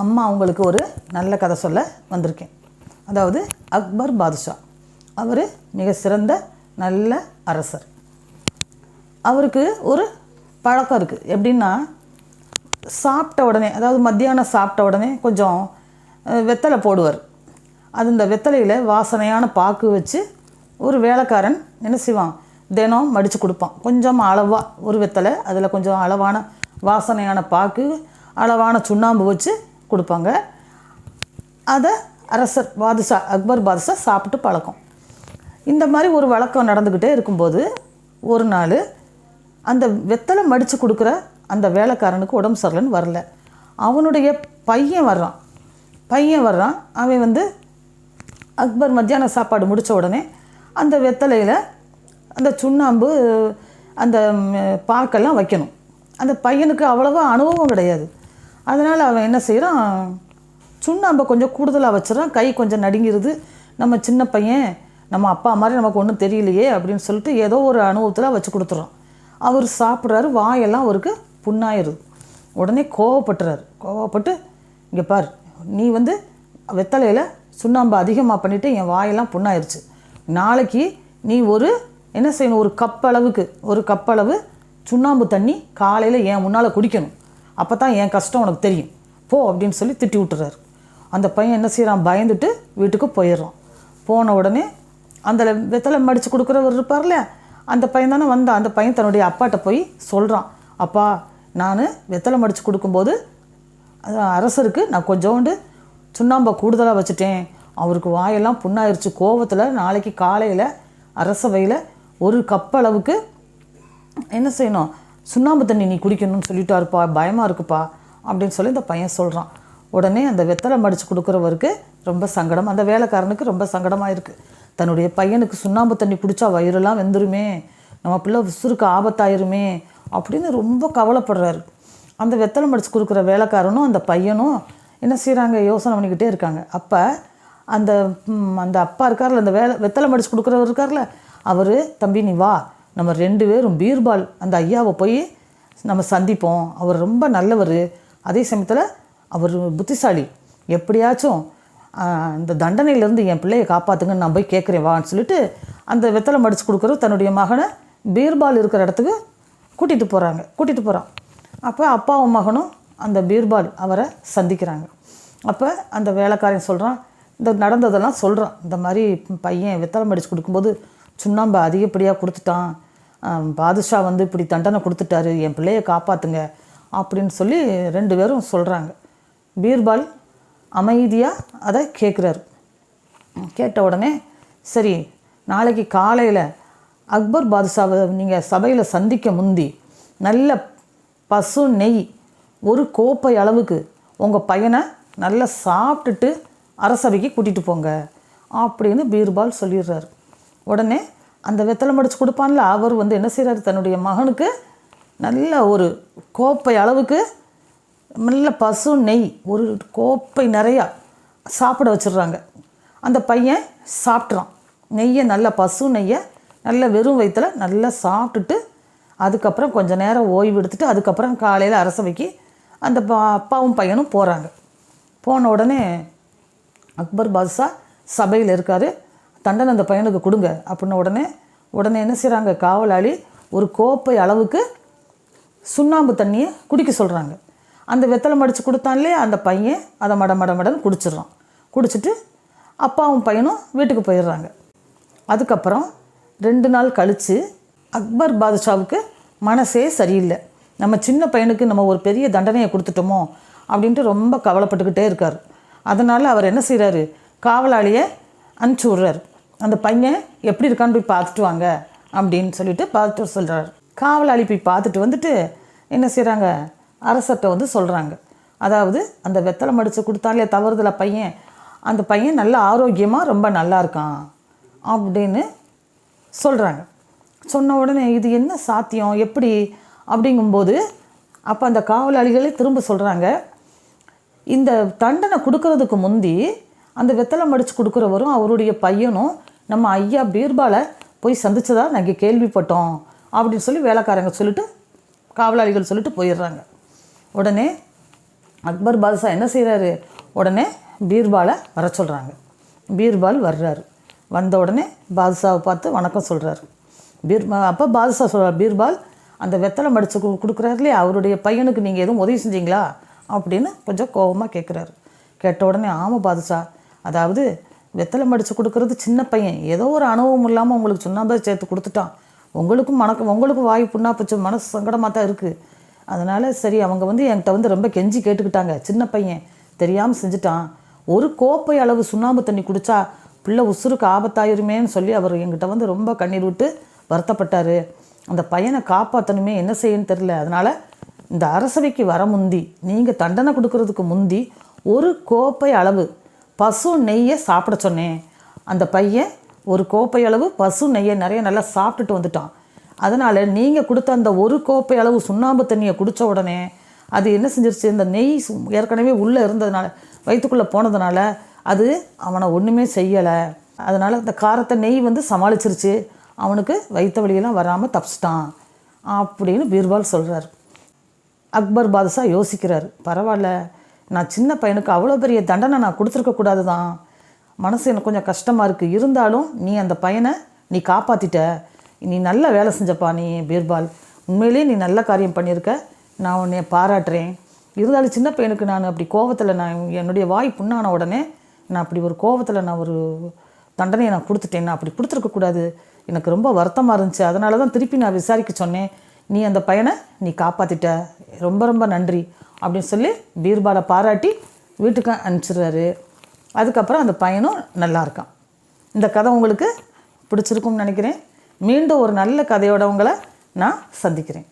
அம்மா அவங்களுக்கு ஒரு நல்ல கதை சொல்ல வந்திருக்கேன். அதாவது அக்பர் பாதுஷா. அவர் மிக சிறந்த நல்ல அரசர். அவருக்கு ஒரு பழக்கம் இருக்குது எப்படின்னா சாப்பிட்ட உடனே அதாவது மத்தியானம் சாப்பிட்ட உடனே கொஞ்சம் வெத்தலை போடுவார். அது இந்த வெத்தலையில் வாசனையான பாக்கு வச்சு ஒரு வேலைக்காரன் என்ன செய்வான்? தினம் மடித்து கொடுப்பான். கொஞ்சம் அளவாக ஒரு வெத்தலை அதில் கொஞ்சம் அளவான வாசனையான பாக்கு அளவான சுண்ணாம்பு வச்சு கொடுப்பாங்க. அதை அரசர் பாதுஷா அக்பர் பாதுஷா சாப்பிட்டு பழக்கம். இந்த மாதிரி ஒரு வழக்கம் நடந்துக்கிட்டே இருக்கும்போது ஒரு நாள் அந்த வெத்தலை மடித்து கொடுக்குற அந்த வேலைக்காரனுக்கு உடம்பு சரியில்லைன்னு வரல. அவனுடைய பையன் வர்றான். பையன் வர்றான். அவன் வந்து அக்பர் மத்தியான சாப்பாடு முடித்த உடனே அந்த வெத்தலையில் அந்த சுண்ணாம்பு அந்த பாக்கெல்லாம் வைக்கணும். அந்த பையனுக்கு அவ்வளோவா அனுபவம் கிடையாது. அதனால் அவன் என்ன செய்கிறான் சுண்ணாம்பை கொஞ்சம் கூடுதலாக வச்சிடறான். கை கொஞ்சம் நடுங்கிருது. நம்ம சின்ன பையன் நம்ம அப்பா மாதிரி நமக்கு ஒன்றும் தெரியலையே அப்படின்னு சொல்லிட்டு ஏதோ ஒரு அனுபவத்தில் வச்சு கொடுத்துறோம் அவர் சாப்பிட்றாரு வாயெல்லாம் அவருக்கு புண்ணாயிருது உடனே கோவப்பட்டுறாரு. கோவப்பட்டு இங்கே பார் நீ வந்து வெத்தலையில் சுண்ணாம்பு அதிகமாக பண்ணிவிட்டு என் வாயெல்லாம் புண்ணாயிருச்சு. நாளைக்கு நீ ஒரு என்ன செய்யணும் ஒரு கப் அளவுக்கு ஒரு கப் அளவு சுண்ணாம்பு தண்ணி காலையில் என் முன்னால் குடிக்கணும். அப்போ தான் என் கஷ்டம் உனக்கு தெரியும். போ அப்படின்னு சொல்லி திட்டி விட்டுறாரு. அந்த பையன் என்ன செய்கிறான் பயந்துட்டு வீட்டுக்கு போயிடுறான். போன உடனே அந்த வெத்தலை மடித்து கொடுக்குறவர் இருப்பார்ல அந்த பையன் தானே வந்தான். அந்த பையன் தன்னுடைய அப்பாட்ட போய் சொல்கிறான் அப்பா நான் வெத்தலை மடித்து கொடுக்கும்போது அரசருக்கு நான் கொஞ்சோண்டு சுண்ணாம்பை கூடுதலாக வச்சுட்டேன். அவருக்கு வாயெல்லாம் புண்ணாயிருச்சு. கோவத்தில் நாளைக்கு காலையில் அரசவையில் ஒரு கப் அளவுக்கு என்ன செய்யணும்? சுண்ணாம்பு தண்ணி நீ குடிக்கணும்னு சொல்லிட்டாருப்பா பயமாக இருக்குப்பா அப்படின்னு சொல்லி இந்த பையன் சொல்கிறான் உடனே அந்த வெத்தலை மடித்து கொடுக்குறவருக்கு ரொம்ப சங்கடம். அந்த வேலைக்காரனுக்கு ரொம்ப சங்கடமாக இருக்குது தன்னுடைய பையனுக்கு சுண்ணாம்பு தண்ணி குடித்தா வயிறெல்லாம் வெந்துருமே நம்ம பிள்ளை விசுருக்கு ஆபத்தாயிருமே அப்படின்னு ரொம்ப கவலைப்படுறாரு. அந்த வெத்தலை மடித்து கொடுக்குற வேலைக்காரனும் அந்த பையனும் என்ன செய்கிறாங்க யோசனை பண்ணிக்கிட்டே இருக்காங்க. அப்போ அந்த அந்த அப்பா இருக்கார்ல அந்த வேலை வெத்தலை மடித்து கொடுக்குறவர் இருக்கார்ல அவர் தம்பி நீ வா. நம்ம ரெண்டு பேரும் பீர்பால் அந்த ஐயாவை போய் நம்ம சந்திப்போம். அவர் ரொம்ப நல்லவர். அதே சமயத்தில் அவர் புத்திசாலி. எப்படியாச்சும் இந்த தண்டனையிலேருந்து என் பிள்ளையை காப்பாற்றுங்கன்னு நான் போய் கேட்குறேன் வான்னு சொல்லிட்டு அந்த வெத்தலை மடித்து கொடுக்குற தன்னுடைய மகனை பீர்பால் இருக்கிற இடத்துக்கு கூட்டிகிட்டு போகிறாங்க கூட்டிகிட்டு போகிறான் அப்போ அப்பாவும் மகனும் அந்த பீர்பால் அவரை சந்திக்கிறாங்க. அப்போ அந்த வேலைக்காரன் சொல்கிறான் இந்த நடந்ததெல்லாம் சொல்கிறான் இந்த மாதிரி பையன் வெத்தலை மடித்து கொடுக்கும்போது சுண்ணாம்பு அதிகப்படியாக கொடுத்துட்டான். பாதுஷா வந்து இப்படி தண்டனை கொடுத்துட்டாரு என் பிள்ளையை காப்பாற்றுங்க அப்படின்னு சொல்லி ரெண்டு பேரும் சொல்கிறாங்க பீர்பால் அமைதியாக அதை கேட்குறாரு கேட்ட உடனே சரி நாளைக்கு காலையில் அக்பர் பாதுஷாவை நீங்கள் சபையில் சந்திக்க முந்தி நல்ல பசு நெய் ஒரு கோப்பை அளவுக்கு உங்கள் பையனை நல்லா சாப்பிட்டுட்டு அரசவைக்கு கூட்டிகிட்டு போங்க அப்படின்னு பீர்பால் சொல்லிடுறாரு. உடனே அந்த வெத்தலை மடித்து கொடுப்பான்ல அவர் வந்து என்ன செய்கிறாரு தன்னுடைய மகனுக்கு நல்ல ஒரு கோப்பை அளவுக்கு நல்ல பசு நெய் ஒரு கோப்பை நிறையா சாப்பிட வச்சிடுறாங்க. அந்த பையன் சாப்பிட்றான். நெய்யை நல்ல பசு நெய்யை நல்ல வெறும் வயிற்றில் நல்லா சாப்பிட்டுட்டு அதுக்கப்புறம் கொஞ்சம் நேரம் ஓய்வு எடுத்துட்டு அதுக்கப்புறம் காலையில் அரசவைக்கு அந்த பா- அப்பாவும் பையனும் போகிறாங்க போன உடனே அக்பர் பாதுஷா சபையில் இருக்கார். தண்டனை அந்த பையனுக்கு கொடுங்க அப்படின்ன உடனே உடனே என்ன செய்கிறாங்க காவலாளி ஒரு கோப்பை அளவுக்கு சுண்ணாம்பு தண்ணியை குடிக்க சொல்கிறாங்க அந்த வெத்தலை மடித்து கொடுத்தான்லே அந்த பையன் அதை மட மட மடன்னு குடிச்சிடுறான். குடிச்சிட்டு அப்பாவும் பையனும் வீட்டுக்கு போயிடுறாங்க. அதுக்கப்புறம் ரெண்டு நாள் கழித்து அக்பர் பாதுஷாவுக்கு மனசே சரியில்லை. நம்ம சின்ன பையனுக்கு நம்ம ஒரு பெரிய தண்டனையை கொடுத்துட்டோமோ அப்படின்ட்டு ரொம்ப கவலைப்பட்டுக்கிட்டே இருக்கார். அதனால் அவர் என்ன செய்கிறாரு காவலாளியை அனுப்பிச்சி விட்றாரு. அந்த பையன் எப்படி இருக்கான்னு போய் பார்த்துட்டு வாங்க அப்படின்னு சொல்லிட்டு பார்த்துட்டு சொல்கிறார் காவலாளி போய் பார்த்துட்டு வந்துட்டு என்ன செய்கிறாங்க அரசர்கிட்ட வந்து சொல்கிறாங்க அதாவது அந்த வெத்தலை மடித்து கொடுத்தாலே தவறுதல பையன். அந்த பையன் நல்ல ஆரோக்கியமாக ரொம்ப நல்லா இருக்கான் அப்படின்னு சொல்கிறாங்க சொன்ன உடனே இது என்ன சாத்தியம்? எப்படி? அப்படிங்கும்போது அப்போ அந்த காவலாளிகளே திரும்ப சொல்கிறாங்க இந்த தண்டனை கொடுக்கறதுக்கு முந்தி அந்த வெத்தலை மடித்து கொடுக்குறவரும் அவருடைய பையனும் நம்ம ஐயா பீர்பாலை போய் சந்திச்சதா? நாங்கள் கேள்விப்பட்டோம். அப்படின்னு சொல்லி வேலைக்காரங்க சொல்லிட்டு காவலாளிகள் சொல்லிட்டு போயிடுறாங்க. உடனே அக்பர் பாதுஷா என்ன செய்கிறாரு உடனே பீர்பாலை வர சொல்கிறாங்க பீர்பால் வர்றாரு. வந்த உடனே பாதுஷாவை பார்த்து வணக்கம் சொல்கிறாரு பீர் அப்போ பாதுஷா சொல்கிறார் பீர்பால் அந்த வெத்தலை மடித்து கு கொடுக்குறாரு இல்லையா அவருடைய பையனுக்கு நீங்கள் எதுவும் உதவி செஞ்சீங்களா? அப்படின்னு கொஞ்சம் கோபமாக கேட்குறாரு கேட்ட உடனே ஆமாம் பாதுஷா. அதாவது வெத்தலை மடித்து கொடுக்கறது சின்ன பையன். ஏதோ ஒரு அனுபவம் இல்லாமல் உங்களுக்கு சுண்ணாம்பை சேர்த்து கொடுத்துட்டான். உங்களுக்கும் மனக்கு உங்களுக்கும் வாய் புண்ணா மனசு சங்கடமாக தான் இருக்குது அதனால் சரி அவங்க வந்து என்கிட்ட வந்து ரொம்ப கெஞ்சி கேட்டுக்கிட்டாங்க. சின்ன பையன். தெரியாமல் செஞ்சுட்டான். ஒரு கோப்பை அளவு சுண்ணாம்பு தண்ணி குடித்தா பிள்ளை உசுருக்கு ஆபத்தாயிருமேன்னு சொல்லி அவர் என்கிட்ட வந்து ரொம்ப கண்ணீர் விட்டு வருத்தப்பட்டார். அந்த பையனை காப்பாற்றணுமே என்ன செய்யன்னு தெரில அதனால் இந்த அரசவைக்கு வர முந்தி நீங்கள் தண்டனை கொடுக்கறதுக்கு முந்தி ஒரு கோப்பை அளவு பசு நெய்யை சாப்பிட சொன்னேன். அந்த பையன் ஒரு கோப்பை அளவு பசு நெய்யை நிறைய நல்லா சாப்பிட்டுட்டு வந்துட்டான். அதனால் நீங்கள் கொடுத்த அந்த ஒரு கோப்பை அளவு சுண்ணாம்பு தண்ணியை குடித்த உடனே அது என்ன செஞ்சிருச்சு? இந்த நெய் சு- ஏற்கனவே உள்ளே இருந்ததுனால வயிற்றுக்குள்ளே போனதுனால அது அவனை ஒன்றுமே செய்யலை. அதனால் அந்த காரத்தை நெய் வந்து சமாளிச்சிருச்சு. அவனுக்கு வயிற்று வழியெல்லாம் வராமல் தப்பிச்சிட்டான். அப்படின்னு பீர்பால் சொல்கிறார் அக்பர் பாதுஷா யோசிக்கிறார். பரவாயில்ல. நான் சின்ன பையனுக்கு அவ்வளோ பெரிய தண்டனை நான் கொடுத்துருக்க கூடாது தான் மனசு எனக்கு கொஞ்சம் கஷ்டமாக இருக்குது இருந்தாலும் நீ அந்த பையனை நீ காப்பாற்றிட்ட நீ நல்ல வேலை செஞ்சப்பா நீ பீர்பால். உண்மையிலேயே நீ நல்ல காரியம் பண்ணியிருக்க. நான் உன்னை பாராட்டுறேன். இருந்தாலும் சின்ன பையனுக்கு நான் அப்படி கோவத்தில் நான் என்னுடைய வாய் புண்ணான உடனே நான் அப்படி ஒரு கோவத்தில் நான் ஒரு தண்டனையை நான் கொடுத்துட்டேன். நான் அப்படி கொடுத்துருக்கக்கூடாது எனக்கு ரொம்ப வருத்தமாக இருந்துச்சு. அதனால தான் திருப்பி நான் விசாரிக்க சொன்னேன். நீ அந்த பையனை நீ காப்பாற்றிட்ட ரொம்ப ரொம்ப நன்றி. அப்படின்னு சொல்லி பீர்பாலை பாராட்டி வீட்டுக்கு அனுப்பிச்சிடுறாரு. அதுக்கப்புறம் அந்த பையனும் நல்லா இருக்கான். இந்த கதை உங்களுக்கு பிடிச்சிருக்கும்னு நினைக்கிறேன். மீண்டும் ஒரு நல்ல கதையோட உங்களை நான் சந்திக்கிறேன்.